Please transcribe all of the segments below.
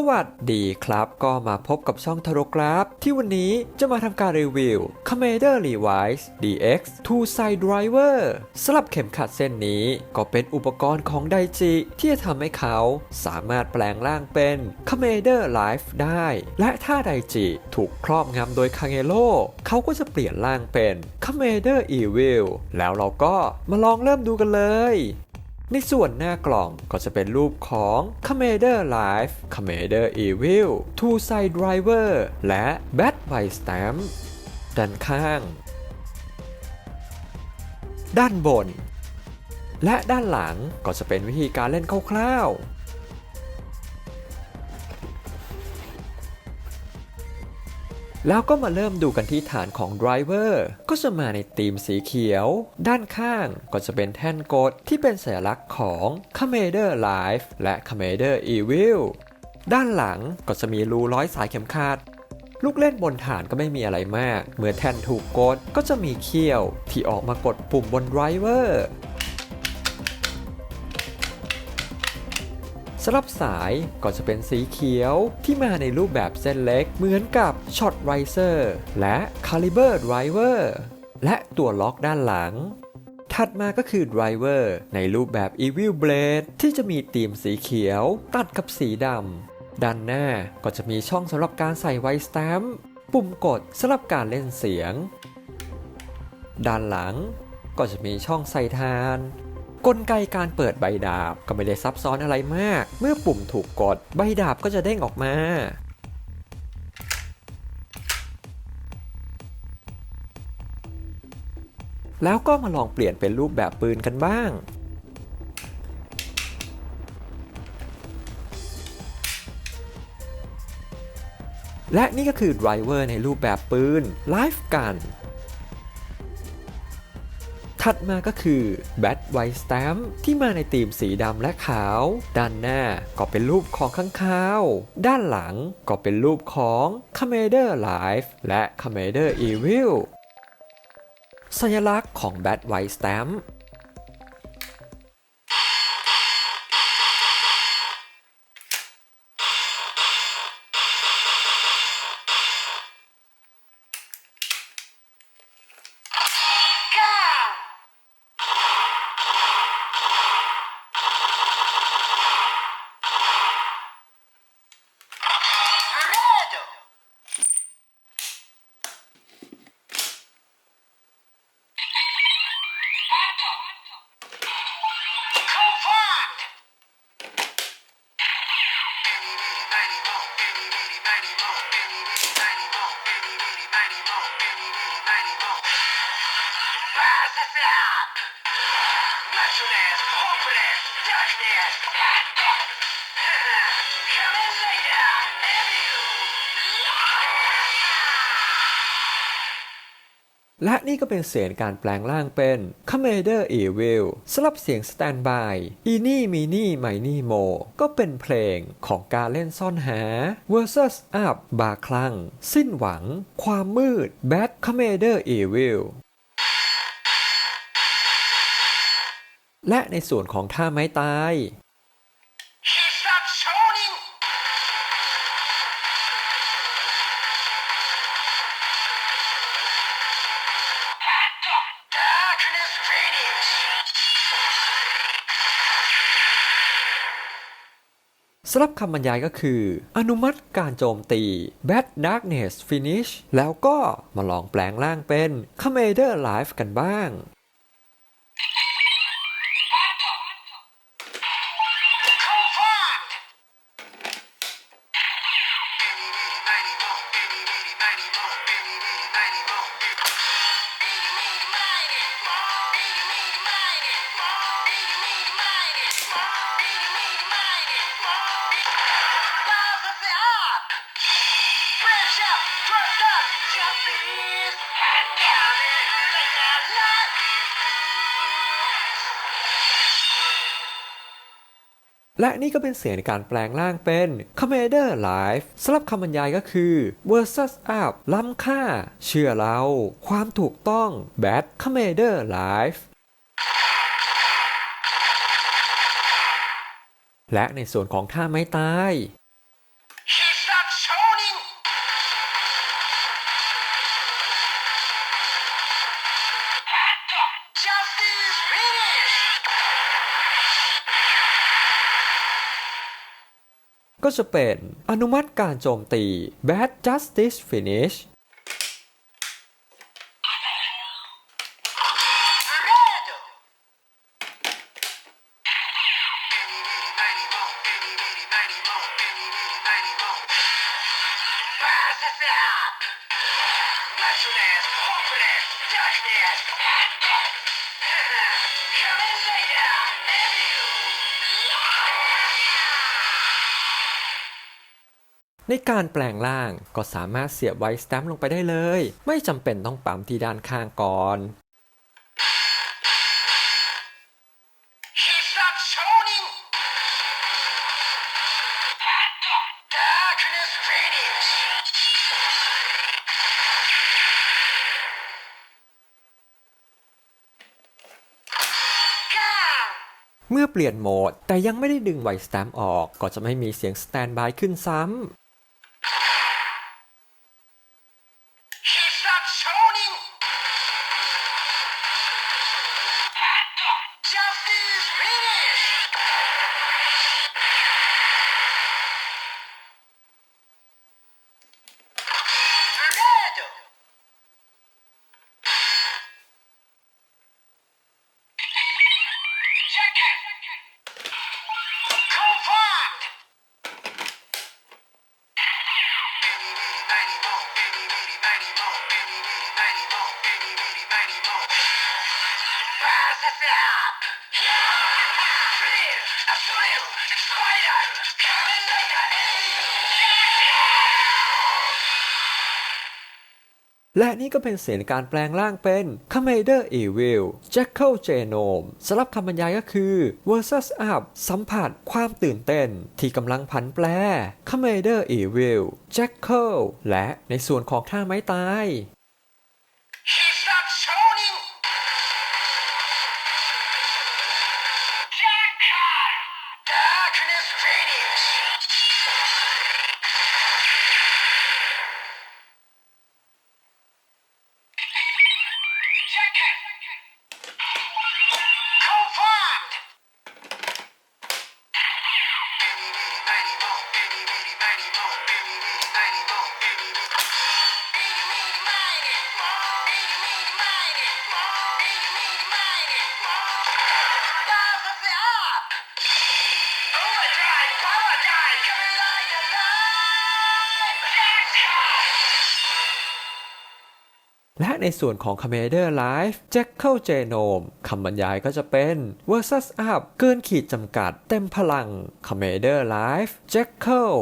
สวัสดีครับ ก็มาพบกับช่องทารกราฟ ที่วันนี้จะมาทำการรีวิว Commander Levi's DX Two Side Driver สลับเข็มขัดเส้นนี้ก็เป็นอุปกรณ์ของไดจิ ที่จะทำให้เขาสามารถแปลงร่างเป็น Commander Life ได้ และถ้าไดจิถูกครอบงำโดยคาเอโ o เขาก็จะเปลี่ยนร่างเป็น Commander Evil แล้วเราก็มาลองเริ่มดูกันเลย ในส่วนหน้ากล่องก็จะเป็นรูปของ Commander Life Commander Evil Two Side Driver และ Bad by Stamp ด้านข้าง ด้านบน และด้านหลังก็จะเป็นวิธีการเล่นคร่าวๆ แล้วก็มาเริ่มดูกันที่ฐานของ Driver ก็จะมาในธีมสีเขียว ด้านข้างก็จะเป็นแท่นกดที่เป็นสัญลักษณ์ของ Commander Life และ Commander Evil ด้านหลังก็จะมีรูร้อยสายเข็มขัดลูกเล่นบนฐานก็ไม่มีอะไรมาก เมื่อแท่นถูกกดก็จะมีเขี้ยวที่ออกมากดปุ่มบน Driver สำหรั สลับสายก็จะเป็นสีเขียวที่มาในรูปแบบเส้นเล็ก เหมือนกับช็อตไรเซอร์และ Caliber Driver และตัวล็อกด้านหลัง ถัดมาก็คือ Driver ในรูปแบบ Evil Blade ที่จะมีธีมสีเขียวตัดกับสีดำด้านหน้าก็จะมีช่องสำหรับการใส่ไวสแตมป์ปุ่มกดสำหรับการเล่นเสียง ด้านหลังก็จะมีช่องใส่ทาน กลไกการเปิดใบดาบก็ไม่ได้ซับซ้อนอะไรมาก เมื่อปุ่มถูกกดใบดาบก็จะเด้งออกมาแล้วก็มาลองเปลี่ยนเป็นรูปแบบปืนกันบ้าง และนี่ก็คือไดรเวอร์ในรูปแบบปืน Life Gun ถัดมาก็คือ Bad White Stamp ที่มาในธีมสีดำและขาว ด้านหน้าก็เป็นรูปของข้างคาว ด้านหลังก็เป็นรูปของ Commander Life และ Commander Evil สัญลักษณ์ของ Bad White Stamp และนี่ก็เป็นเสียงการแปลงร่างเป็น Commander Evil สำหรับเสียง Standby อีนี่มีนี่ไมนี่โม ก็เป็นเพลงของการเล่นซ่อนหา versus up บาคลั่ง สิ้นหวัง ความมืด Bad Commander Evil และในส่วนของท่าไม้ตาย สำหรับคำบรรยายก็คือ อนุมัติการโจมตี Bad Darkness Finish แล้วก็มาลองแปลงร่างเป็น Commander Life กันบ้าง และนี่ก็เป็นเสียงในการแปลงร่างเป็น Commander Life สำหรับคำบรรยายก็คือ versus up ล้ำค่า เชื่อเรา ความถูกต้อง Bad Commander Life และในส่วนของท่าไม้ตาย ก็จะเป็นอนุมัติการโจมตี Bad Justice Finish ในการแปลงร่างก็สามารถเสียบไวสแตมป์ลงไปได้เลย ไม่จำเป็นต้องปั๊มที่ด้านข้างก่อนเมื่อเปลี่ยนโหมดแต่ยังไม่ได้ดึงไวสแตมป์ออก ก็จะไม่มีเสียงสแตนบายขึ้นซ้ และนี่ก็เป็นเสียงการแปลงร่างเป็น Commander Evil Jackal Genome สำหรับคำบรรยายก็คือ versus up สัมผัสความตื่นเต้น ที่กำลังผันแปร Commander Evil Jackal และในส่วนของท่าไม้ตาย He's not zoning. ในส่วนของ Commander Life Jackal Genome คำบรรยายก็จะเป็น versus up เกินขีดจำกัด เต็มพลัง Commander Life Jackal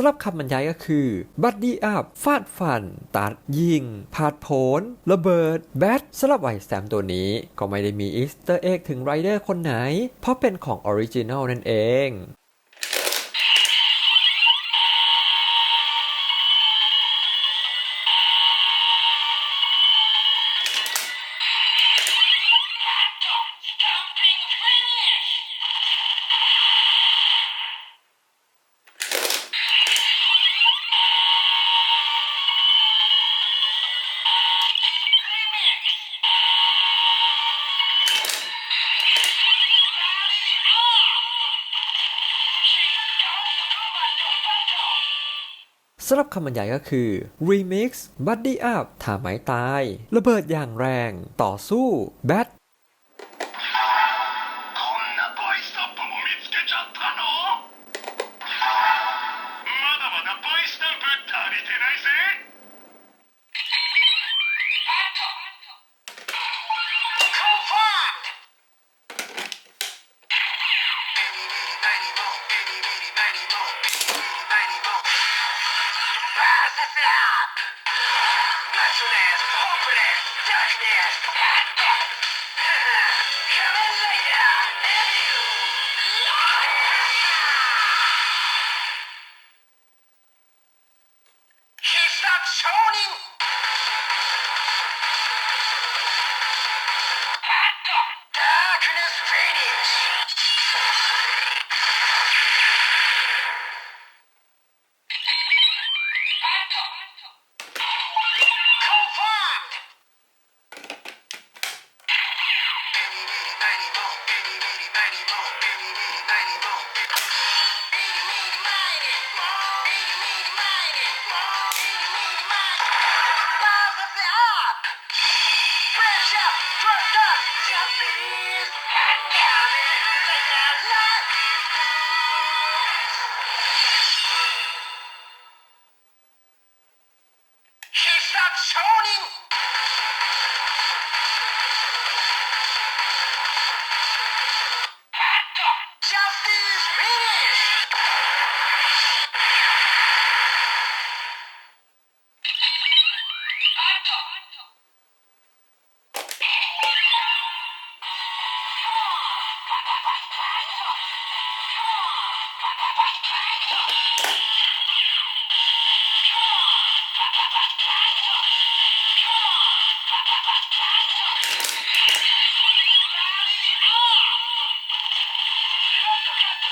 สำหรับคำบรรยายก็คือบัดดี้อัพฟาดฟัน ตัดยิงผาดโผนระเบิด แบทสำหรับไวแซมตัวนี้ก็ไม่ได้มีอีสเตอร์เอ็กถึงไรเดอร์คนไหน เพราะเป็นของออริจินัลนั่นเอง สำหรับคำบรรยายก็คือ Remix Buddy Up ถ้าไม้ตาย ระเบิดอย่างแรง ต่อสู้ Bad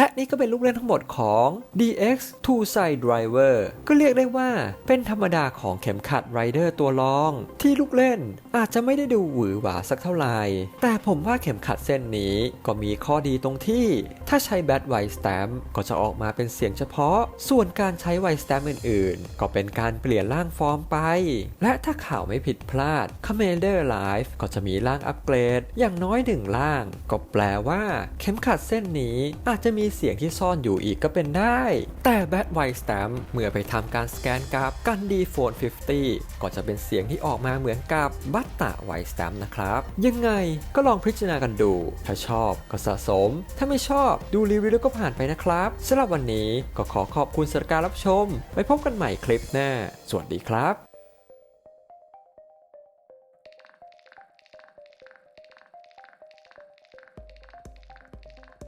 และนี่ก็เป็นลูกเล่นทั้งหมดของ DX Two Side Driver ก็เรียกได้ว่าเป็นธรรมดาของเข็มขัดไรเดอร์ตัวรอง ที่ลูกเล่นอาจจะไม่ได้ดูหวือหวาสักเท่าไหร่ แต่ผมว่าเข็มขัดเส้นนี้ก็มีข้อดีตรงที่ ถ้าใช้แบตไวสแตมก็จะออกมาเป็นเสียงเฉพาะ ส่วนการใช้ไวสแตมอื่นๆ ก็เป็นการเปลี่ยนร่างฟอร์มไป และถ้าข่าวไม่ผิดพลาด Commander Life ก็จะมีร่างอัปเกรด อย่างน้อยหนึ่งร่าง ก็แปลว่า เข็มขัดเส้นนี้อาจจะมีเสียงที่ซ่อนอยู่อีกก็เป็นได้ แต่แบทไวสแตมเมื่อไปทำการสแกนกับกันดีโฟน 50 ก็จะเป็นเสียงที่ออกมาเหมือนกับบัตตะไวสแตมนะครับ ยังไงก็ลองพิจารณากันดู ถ้าชอบก็สะสม ถ้าไม่ชอบดูรีวิวแล้วก็ผ่านไปนะครับสำหรับวันนี้ก็ขอขอบคุณสำหรับการรับชมไว้พบกันใหม่คลิปหน้า สวัสดีครับ